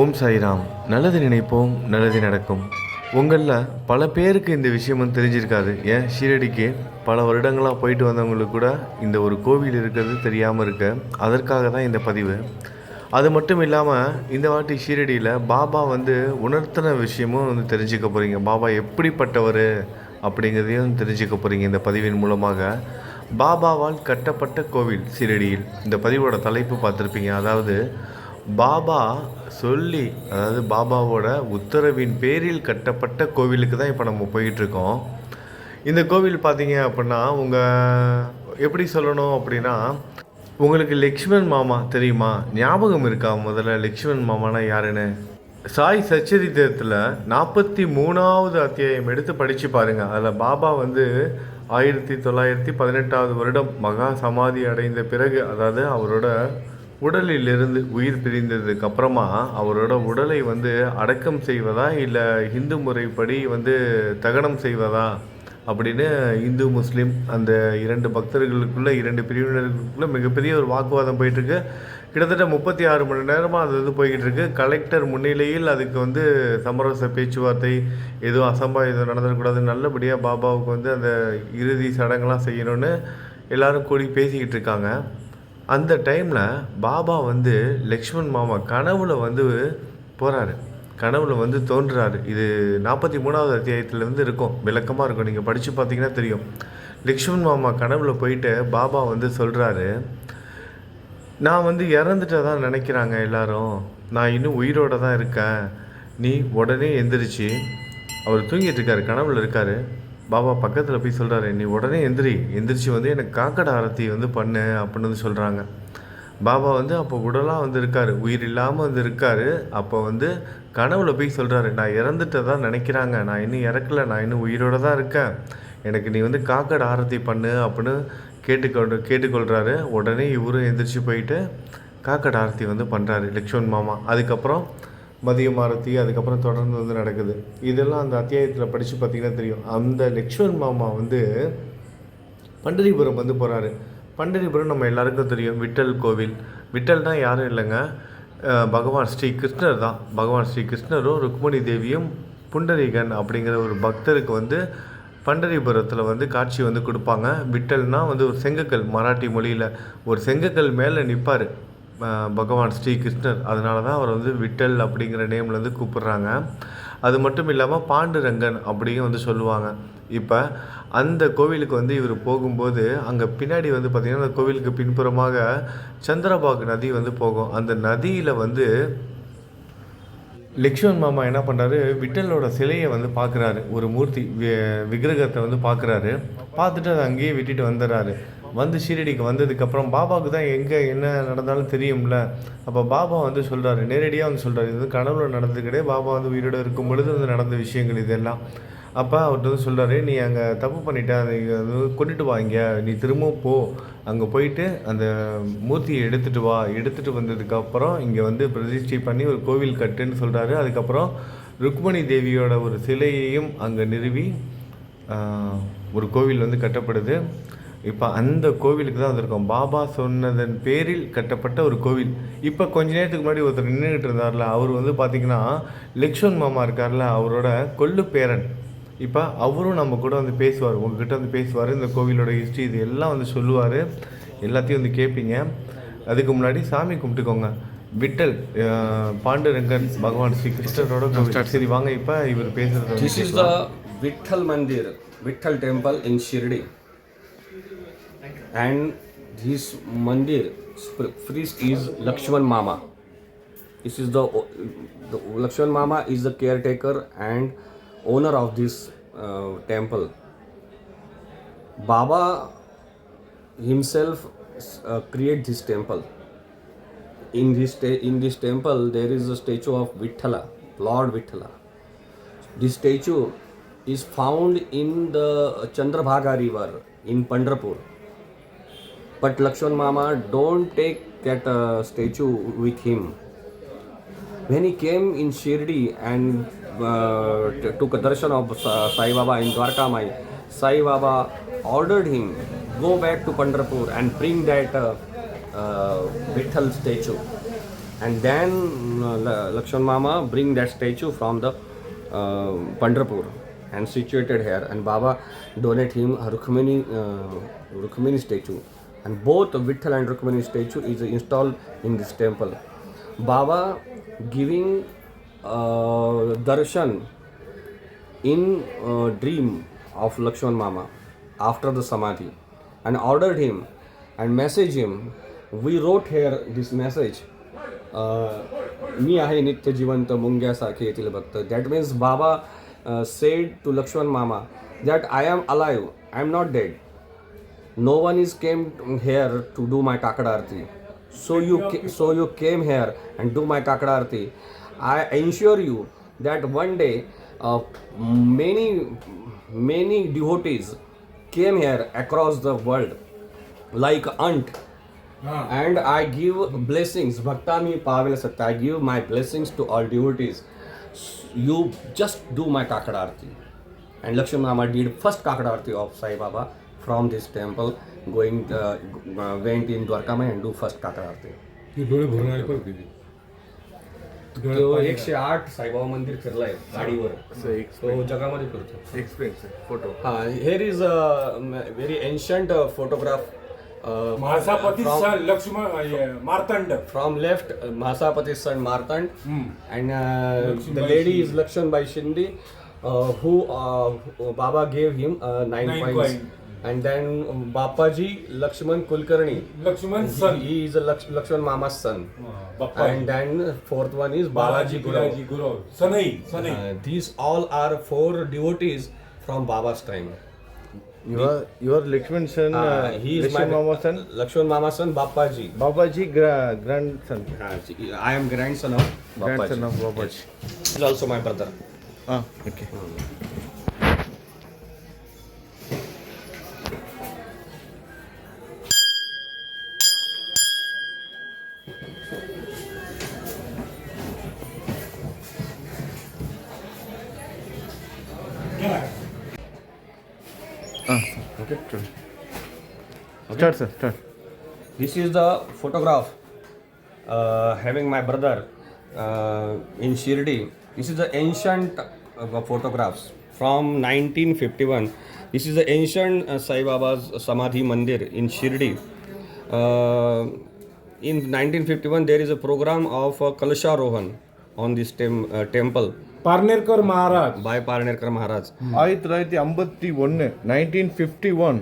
ஓம் சாய்ராம். நல்லது நினைப்போம் நல்லது நடக்கும். உங்களில் பல பேருக்கு இந்த விஷயம் வந்து தெரிஞ்சிருக்காது. ஏன்? ஷீரடிக்கு பல வருடங்களாக போயிட்டு வந்தவங்களுக்கு கூட இந்த ஒரு கோவில் இருக்கிறது தெரியாமல் இருக்க. அதற்காக தான் இந்த பதிவு. அது மட்டும் இல்லாமல் இந்த வாட்டி ஷீரடியில் பாபா வந்து உணர்த்தின விஷயமும் வந்து தெரிஞ்சுக்க போகிறீங்க பாபா எப்படிப்பட்டவர் அப்படிங்கிறதையும் தெரிஞ்சுக்க போகிறீங்க இந்த பதிவின் மூலமாக. பாபாவால் கட்டப்பட்ட கோவில் ஷீரடியில். இந்த பதிவோட தலைப்பு பார்த்துருப்பீங்க. அதாவது பாபா சொல்லி அதாவது பாபாவோட உத்தரவின் பேரில் கட்டப்பட்ட கோவிலுக்கு தான் இப்போ நம்ம போயிட்டுருக்கோம். இந்த கோவில் பார்த்தீங்க அப்படின்னா உங்கள் எப்படி சொல்லணும் அப்படின்னா உங்களுக்கு லக்ஷ்மண் மாமா தெரியுமா? ஞாபகம் இருக்கா? முதல்ல லக்ஷ்மண் மாமானா யாருன்னு? சாய் சச்சரித்திரத்தில் நாற்பத்தி மூணாவது அத்தியாயம் எடுத்து படித்து பாருங்கள் அதில் பாபா வந்து ஆயிரத்தி தொள்ளாயிரத்தி பதினெட்டாவது வருடம் மகா சமாதி அடைந்த பிறகு அதாவது அவரோட உடலிலிருந்து உயிர் பிரிந்ததுக்கு அப்புறமா அவரோட உடலை வந்து அடக்கம் செய்வதா இல்லை இந்து முறைப்படி வந்து தகனம் செய்வதா அப்படின்னு இந்து முஸ்லீம் அந்த இரண்டு பக்தர்களுக்குள்ளே இரண்டு பிரிவினருக்குள்ளே மிகப்பெரிய ஒரு வாக்குவாதம் போயிட்டுருக்கு. கிட்டத்தட்ட முப்பத்தி ஆறு மணி நேரமாக அது இது போய்கிட்டு இருக்கு கலெக்டர் முன்னிலையில் அதுக்கு வந்து சமரச பேச்சுவார்த்தை எதுவும் அசம்பாவிதம் நடந்துடக்கூடாது. நல்லபடியாக பாபாவுக்கு வந்து அந்த இறுதி சடங்கெல்லாம் செய்யணும்னு எல்லோரும் கூடி பேசிக்கிட்டு இருக்காங்க அந்த டைமில் பாபா வந்து லக்ஷ்மண் மாமா கனவுல வந்து போகிறாரு கனவுல வந்து தோன்றுறாரு. இது நாற்பத்தி மூணாவது அத்தியாயத்துலேருந்து இருக்கும். விளக்கமாக இருக்கும். நீங்கள் படித்து பார்த்தீங்கன்னா தெரியும். லக்ஷ்மண் மாமா கனவுல போயிட்டு பாபா வந்து சொல்கிறாரு நான் வந்து இறந்துட்டதான் நினைக்கிறாங்க எல்லாரும். நான் இன்னும் உயிரோட தான் இருக்கேன். நீ உடனே எந்திரிச்சு அவர் தூங்கிட்டு இருக்காரு. கனவுல இருக்காரு. பாபா பக்கத்தில் போய் சொல்கிறாரு நீ உடனே எந்திரி எந்திரிச்சு வந்து எனக்கு காக்கடை ஆரத்தி வந்து பண்ணு அப்படின்னு வந்து சொல்கிறாங்க பாபா வந்து அப்போ உடலாக வந்து இருக்காரு உயிர் இல்லாமல் வந்து இருக்காரு. அப்போ வந்து கனவுல போய் சொல்கிறாரு நான் இறந்துட்டதான் நினைக்கிறாங்க நான் இன்னும் இறக்கல நான் இன்னும் உயிரோடு தான் இருக்கேன். எனக்கு நீ வந்து காக்கடை ஆரத்தி பண்ணு அப்படின்னு கேட்டுக்கொண்டு கேட்டுக்கொள்கிறாரு உடனே இவரும் எந்திரிச்சு போயிட்டு காக்கடை ஆரத்தி வந்து பண்ணுறாரு லக்ஷ்மண் மாமா. அதுக்கப்புறம் மதியம் ஆரத்தி அதுக்கப்புறம் தொடர்ந்து வந்து நடக்குது. இதெல்லாம் அந்த அத்தியாயத்தில் படித்து பார்த்தீங்கன்னா தெரியும். அந்த லக்ஷ்மண் மாமா வந்து பண்டரிபுரம் வந்து போகிறாரு பண்டரிபுரம் நம்ம எல்லாருக்கும் தெரியும். விட்டல் கோவில். விட்டல்னா யாரும் இல்லைங்க. பகவான் ஸ்ரீ கிருஷ்ணர் தான். பகவான் ஸ்ரீ கிருஷ்ணரும் ருக்மணி தேவியும் புண்டரீகன் அப்படிங்கிற ஒரு பக்தருக்கு வந்து பண்டரிபுரத்தில் வந்து காட்சி வந்து கொடுப்பாங்க. விட்டல்னால் வந்து ஒரு செங்கக்கல் மராட்டி மொழியில். ஒரு செங்கக்கல் மேலே நிற்பார் பகவான் ஸ்ரீகிருஷ்ணர். அதனால தான் அவர் வந்து விட்டல் அப்படிங்கிற நேம்லேருந்து வந்து கூப்பிடுறாங்க. அது மட்டும் இல்லாமல் பாண்டுரங்கன் அப்படியும் வந்து சொல்லுவாங்க. இப்போ அந்த கோவிலுக்கு வந்து இவர் போகும்போது அங்கே பின்னாடி வந்து பார்த்திங்கன்னா அந்த கோவிலுக்கு பின்புறமாக சந்திரபாகு நதி வந்து போகும். அந்த நதியில் வந்து லக்ஷ்மண் மாமா என்ன பண்ணுறாரு விட்டலோட சிலையை வந்து பார்க்குறாரு ஒரு மூர்த்தி விக்கிரகத்தை வந்து பார்க்குறாரு பார்த்துட்டு அதை அங்கேயே விட்டுட்டு வந்துடுறாரு. வந்து ஷீரடிக்கு வந்ததுக்கப்புறம் பாபாவுக்கு தான் எங்கே என்ன நடந்தாலும் தெரியும்ல. அப்போ பாபா வந்து சொல்கிறாரு நேரடியாக வந்து சொல்கிறாரு இது வந்து கனவுல நடந்தது கிடையாது. பாபா வந்து உயிரோடு இருக்கும் பொழுது வந்து நடந்த விஷயங்கள் இதெல்லாம். அப்போ அவர்கிட்ட வந்து சொல்கிறாரு நீ அங்கே தப்பு பண்ணிட்ட அதை கொண்டுட்டு வா இங்கே நீ திரும்பவும் போ. அங்கே போயிட்டு அந்த மூர்த்தியை எடுத்துகிட்டு வா. எடுத்துகிட்டு வந்ததுக்கப்புறம் இங்கே வந்து பிரதிஷ்டை பண்ணி ஒரு கோவில் கட்டுன்னு சொல்கிறாரு அதுக்கப்புறம் ருக்மணி தேவியோட ஒரு சிலையையும் அங்கே நிறுவி ஒரு கோவில் வந்து கட்டப்படுது. இப்போ அந்த கோவிலுக்கு தான் வந்திருக்கோம். பாபா சொன்னதன் பேரில் கட்டப்பட்ட ஒரு கோவில். இப்போ கொஞ்ச நேரத்துக்கு முன்னாடி ஒருத்தர் நின்றுட்டு இருந்தார்ல அவர் வந்து பார்த்திங்கன்னா லக்ஷ்மண் மாமா இருக்கார்ல அவரோட கொள்ளு பேரன். இப்போ அவரும் நம்ம கூட வந்து பேசுவார் உங்ககிட்ட வந்து பேசுவார் இந்த கோவிலோட ஹிஸ்ட்ரி இது எல்லாம் வந்து சொல்லுவார். எல்லாத்தையும் வந்து கேட்பீங்க அதுக்கு முன்னாடி சாமி கும்பிட்டுக்கோங்க. விட்டல் பாண்டுரங்கன் பகவான் ஸ்ரீ கிருஷ்ணரோட கோவில். சரி வாங்க இப்போ இவர் பேசுறது This is the Vitthal Mandir, Vitthal temple in Shirdi. And this mandir priest is Lakshman Mama. This is the, the Lakshman Mama is the caretaker and owner of this uh, temple. Baba himself uh, create this temple. In this in this temple there is a statue of Vithala, Lord Vithala. This statue is found in the Chandrabhaga river in Pandrapur. But Lakshman Mama don't take that uh, statue with him. When he came in Shirdi and uh, took a darshan of Sai Baba in Dwarka Mai, Sai Baba ordered him go back to Pandrapur and bring that uh, uh, Vitthal statue. and then uh, Lakshman Mama bring that statue from the uh, Pandharpur and situated here and Baba donate him a Rukmini, uh, Rukmini statue and both Vitthal and Rukmini statue is installed in this temple. Baba giving uh, darshan in uh, dream of Lakshman Mama after the samadhi and ordered him and message him. We wrote here this message. Uh, मी आहे नित्य जिवंत मुंग्यासारखे येथील भक्त that means Baba said to Lakshman Mama that I am alive I am not dead no one is came here to do my takada arti so you ca- so you came here and do my takada arti i ensure you that one day uh, many many devotees came here across the world like ant. And i give blessings. Bhaktami pavila satta i give my blessings to all devotees. You just do my takada arti and Lakshman Mama did first Kakada Arti of Sai Baba from this temple going went in Dwarka में and first first Kakararte. डोळे भरून आले तो आठ मंदिर तो photo is a photograph Lakshman Martand. From left Martand. The lady is Baba gave him nine point and then Bapaji Lakshman Kulkarni. Lakshman's son. He is a Laksh- Lakshman Mama's son. And Bappaji. then fourth one is Balaji Balaji Gurau. Balaji Gurau. Sanai. Sanai. Uh, these all are four devotees from Baba's time. Your your Lakshman son, Uh, uh, he is Lakshman my Mama son, Lakshman Mama's son, Bapaji. Babaji gra- grandson, Uh, I am grandson of Bapaji. grandson of Babaji. He is also my brother. Ah, okay. Okay, true. Okay. Start, sir. Start. This is the photograph uh, having my brother uh, in Shirdi. This is the ancient uh, photographs from 1951. This is the ancient uh, Sai Baba's Samadhi Mandir in Shirdi. Uh, in 1951 there is a program of uh, Kalasha Rohan on this tem- uh, temple. Parnerkar Maharaj by Parnerkar Maharaj. ஆயிரத்தி தொள்ளாயிரத்தி ஐம்பத்தி ஒன்று nineteen fifty one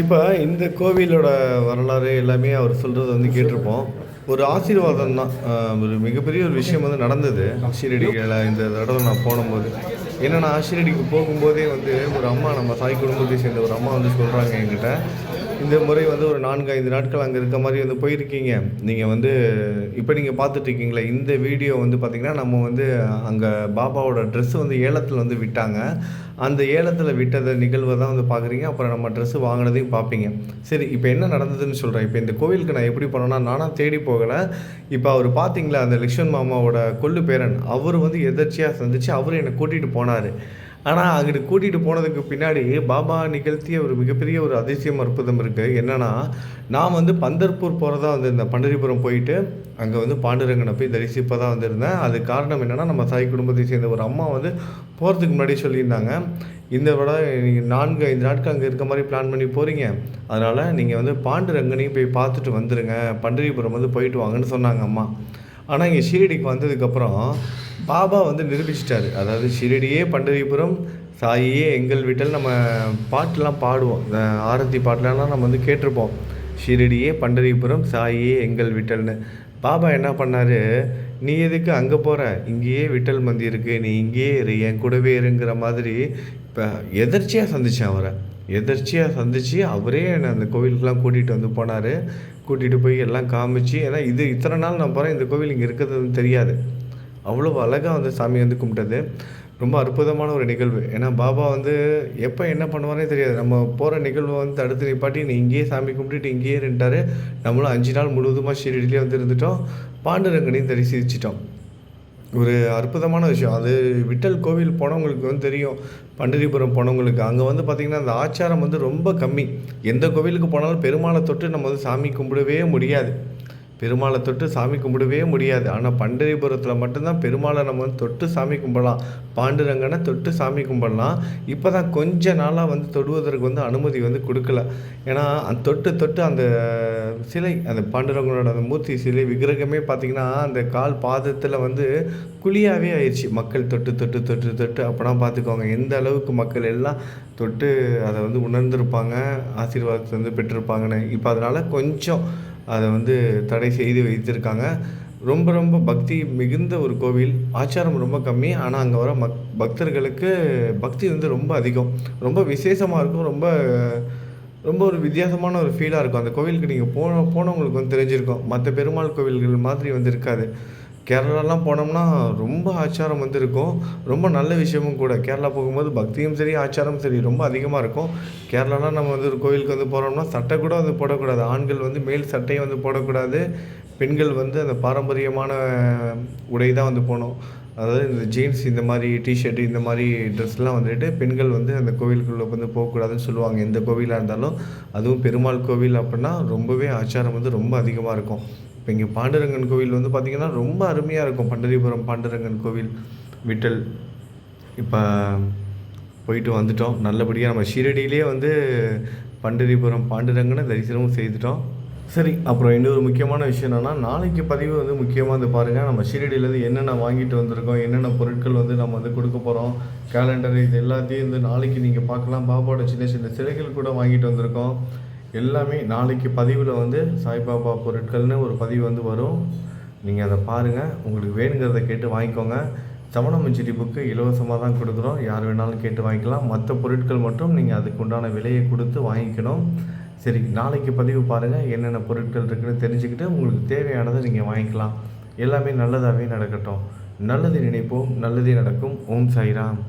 இப்போ இந்த கோவிலோட வரலாறு எல்லாமே அவர் சொல்கிறது வந்து கேட்டிருப்போம் ஒரு ஆசீர்வாதம் தான் ஒரு மிகப்பெரிய ஒரு விஷயம் வந்து நடந்தது ஆசிரியடிகள் இந்த தடவை நான் போனபோது என்னன்னா ஆசிரியடிக்கு போகும்போதே வந்து ஒரு அம்மா நம்ம சாய் குடும்பத்தை சேர்ந்த ஒரு அம்மா வந்து சொல்கிறாங்க என்கிட்ட இந்த முறை வந்து ஒரு நான்கு ஐந்து நாட்கள் அங்கே இருக்க மாதிரி வந்து போயிருக்கீங்க. நீங்கள் வந்து இப்போ நீங்கள் பார்த்துட்டு இருக்கீங்களே இந்த வீடியோ வந்து பார்த்திங்கன்னா நம்ம வந்து அங்கே பாபாவோட ட்ரெஸ்ஸு வந்து ஏலத்தில் வந்து விட்டாங்க. அந்த ஏலத்தில் விட்டத நிகழ்வை தான் வந்து பார்க்குறீங்க அப்புறம் நம்ம ட்ரெஸ்ஸு வாங்கினதையும் பார்ப்பீங்க சரி இப்போ என்ன நடந்ததுன்னு சொல்கிறேன் இப்போ இந்த கோவிலுக்கு நான் எப்படி போனேன்னா நானாக தேடி போகலை. இப்போ அவர் பார்த்தீங்களா அந்த லக்ஷ்மண் மாமாவோட கொள்ளு பேரன் அவர் வந்து எதர்ச்சியாக சந்திச்சு அவர் என்னை கூட்டிகிட்டு போனார். ஆனால் அங்கிட்டு கூட்டிகிட்டு போனதுக்கு பின்னாடி பாபா நிகழ்த்திய ஒரு மிகப்பெரிய ஒரு அதிசயம் அற்புதம் இருக்குது என்னென்னா நான் வந்து பந்தர்பூர் போகிறதா வந்திருந்தேன் பண்டரிபுரம் போயிட்டு அங்கே வந்து பாண்டுரங்கனை போய் தரிசிப்பதாக வந்திருந்தேன். அது காரணம் என்னென்னா நம்ம சாய் குடும்பத்தை சேர்ந்த ஒரு அம்மா வந்து போகிறதுக்கு முன்னாடி சொல்லியிருந்தாங்க. இந்த விட நீங்கள் நான்கு ஐந்து நாட்கள் அங்கே இருக்க மாதிரி பிளான் பண்ணி போகிறீங்க அதனால் நீங்கள் வந்து பாண்டுரங்கனையும் போய் பார்த்துட்டு வந்துடுங்க பண்டரிபுரம் வந்து போயிட்டு வாங்கன்னு சொன்னாங்க அம்மா. ஆனால் இங்கே ஷீரடிக்கு வந்ததுக்கப்புறம் பாபா வந்து நிரூபிச்சிட்டாரு. அதாவது ஷீரடியே பண்டரிபுரம் சாயியே எங்கள் வீட்டில் நம்ம பாட்டெலாம் பாடுவோம். ஆரத்தி பாட்டெலாம் நம்ம வந்து கேட்டிருப்போம். ஷீரடியே பண்டரிபுரம் சாயியே எங்கள் விட்டல்னு. பாபா என்ன பண்ணார்? நீ எதுக்கு அங்கே போகிற இங்கேயே விட்டல் மந்தி இருக்குது நீ இங்கேயே இரு. என் கூடவே இருங்கிற மாதிரி இப்போ எதர்ச்சியாக சந்திச்சேன் அவரை. எதர்ச்சியாக சந்திச்சு அவரே என்னை அந்த கோவிலுக்கெலாம் கூட்டிகிட்டு வந்து போனார். கூட்டிகிட்டு போய் எல்லாம் காமிச்சு ஏன்னா இது இத்தனை நாள் நான் போகிறேன் இந்த கோவில் இங்கே இருக்கிறது வந்து தெரியாது. அவ்வளோ அழகாக வந்து சாமி வந்து கும்பிட்டது. ரொம்ப அற்புதமான ஒரு நிகழ்வு. ஏன்னா பாபா வந்து எப்போ என்ன பண்ணுவாரே தெரியாது. நம்ம போகிற நிகழ்வை வந்து தடுத்து நிப்பாட்டி நீ இங்கேயே சாமி கும்பிட்டுட்டு இங்கேயே இருந்துட்டாரு நம்மளும் அஞ்சு நாள் முழுவதுமாக ஷீரடியிலே வந்து இருந்துட்டோம். பாண்டுரங்கனையும் தரிசிச்சிட்டோம். ஒரு அற்புதமான விஷயம். அது விட்டல் கோவில் போனவங்களுக்கு வந்து தெரியும். பண்டரிபுரம் போனவங்களுக்கு. அங்கே வந்து பார்த்திங்கன்னா அந்த ஆச்சாரம் வந்து ரொம்ப கம்மி. எந்த கோவிலுக்கு போனாலும் பெருமாளை தொட்டு நம்ம வந்து சாமி கும்பிடவே முடியாது. பெருமாளை தொட்டு சாமி கும்பிடவே முடியாது. ஆனால் பண்டரிபுரத்தில் மட்டும்தான் பெருமாளை நம்ம வந்து தொட்டு சாமி கும்பிடலாம். பாண்டுரங்கனை தொட்டு சாமி கும்பிடலாம். இப்போ தான் கொஞ்ச நாளாக வந்து தொடுவதற்கு வந்து அனுமதி வந்து கொடுக்கல. ஏன்னா அந்த தொட்டு தொட்டு அந்த சிலை அந்த பாண்டுரங்கனோட அந்த மூர்த்தி சிலை விக்கிரகமே பார்த்திங்கன்னா அந்த கால் பாதத்தில் வந்து குழியாகவே ஆயிடுச்சு மக்கள் தொட்டு தொட்டு தொட்டு தொட்டு அப்போனா பார்த்துக்கோங்க எந்த அளவுக்கு மக்கள் எல்லாம் தொட்டு அதை வந்து உணர்ந்திருப்பாங்க ஆசீர்வாதத்தை வந்து பெற்றிருப்பாங்கன்னு. இப்போ அதனால் கொஞ்சம் அதை வந்து தடை செய்து வைத்திருக்காங்க. ரொம்ப ரொம்ப பக்தி மிகுந்த ஒரு கோவில். ஆச்சாரம் ரொம்ப கம்மி. ஆனால் அங்கே வர மக் பக்தர்களுக்கு பக்தி வந்து ரொம்ப அதிகம். ரொம்ப விசேஷமாக இருக்கும். ரொம்ப ரொம்ப ஒரு வித்தியாசமான ஒரு ஃபீலாக இருக்கும். அந்த கோவிலுக்கு நீங்கள் போன போனவங்களுக்கு வந்து தெரிஞ்சிருக்கும். மற்ற பெருமாள் கோவில்கள் மாதிரி வந்து இருக்காது. கேரளாலாம் போனோம்னா ரொம்ப ஆச்சாரம் வந்து இருக்கும் ரொம்ப நல்ல விஷயமும் கூட. கேரளா போகும்போது பக்தியும் சரி ஆச்சாரமும் சரி ரொம்ப அதிகமாக இருக்கும். கேரளாலாம் நம்ம வந்து ஒரு கோவிலுக்கு வந்து போகிறோம்னா சட்டை கூட வந்து போடக்கூடாது. ஆண்கள் வந்து மேல் சட்டையை வந்து போடக்கூடாது. பெண்கள் வந்து அந்த பாரம்பரியமான உடை தான் வந்து போகணும் அதாவது இந்த ஜீன்ஸ் இந்த மாதிரி டிஷர்ட்டு இந்த மாதிரி ட்ரெஸ்லாம் வந்துட்டு பெண்கள் வந்து அந்த கோவிலுக்குள்ளே வந்து போகக்கூடாதுன்னு சொல்லுவாங்க. எந்த கோவிலாக இருந்தாலும். அதுவும் பெருமாள் கோவில் அப்படின்னா ரொம்பவே ஆச்சாரம் வந்து ரொம்ப அதிகமாக இருக்கும். இப்போ இங்கே பாண்டுரங்கன் கோவில் வந்து பார்த்திங்கன்னா ரொம்ப அருமையாக இருக்கும். பண்டரிபுரம் பாண்டுரங்கன் கோவில் விட்டல். இப்போ போயிட்டு வந்துட்டோம். நல்லபடியாக நம்ம ஷீரடியிலே வந்து பண்டரிபுரம் பாண்டுரங்கனை தரிசனமும் செய்துட்டோம். சரி அப்புறம் இன்னொரு முக்கியமான விஷயம் என்னென்னா நாளைக்கு பதிவு வந்து முக்கியமாக வந்து பாருங்கள் நம்ம ஷீரடியிலேருந்து என்னென்ன வாங்கிட்டு வந்திருக்கோம் என்னென்ன பொருட்கள் வந்து நம்ம வந்து கொடுக்க போகிறோம் கேலண்டர் இது எல்லாத்தையும் வந்து நாளைக்கு நீங்கள் பார்க்கலாம். பாப்பாவோட சின்ன சின்ன சிலைகள் கூட வாங்கிட்டு வந்திருக்கோம். எல்லாமே நாளைக்கு பதிவில் வந்து சாய்பாபா பொருட்கள்னு ஒரு பதிவு வந்து வரும். நீங்கள் அதை பாருங்கள் உங்களுக்கு வேணுங்கிறத கேட்டு வாங்கிக்கோங்க. சமண மஞ்சரி புக்கு இலவசமாக தான் கொடுக்குறோம். யார் வேணாலும் கேட்டு வாங்கிக்கலாம். மற்ற பொருட்கள் மட்டும் நீங்கள் அதுக்கு உண்டான விலையை கொடுத்து வாங்கிக்கணும். சரி நாளைக்கு பதிவு பாருங்கள் என்னென்ன பொருட்கள் இருக்குன்னு தெரிஞ்சுக்கிட்டு உங்களுக்கு தேவையானதை நீங்கள் வாங்கிக்கலாம். எல்லாமே நல்லதாகவே நடக்கட்டும். நல்லது நினைப்போம். நல்லதே நடக்கும். ஓம் சாய்ராம்.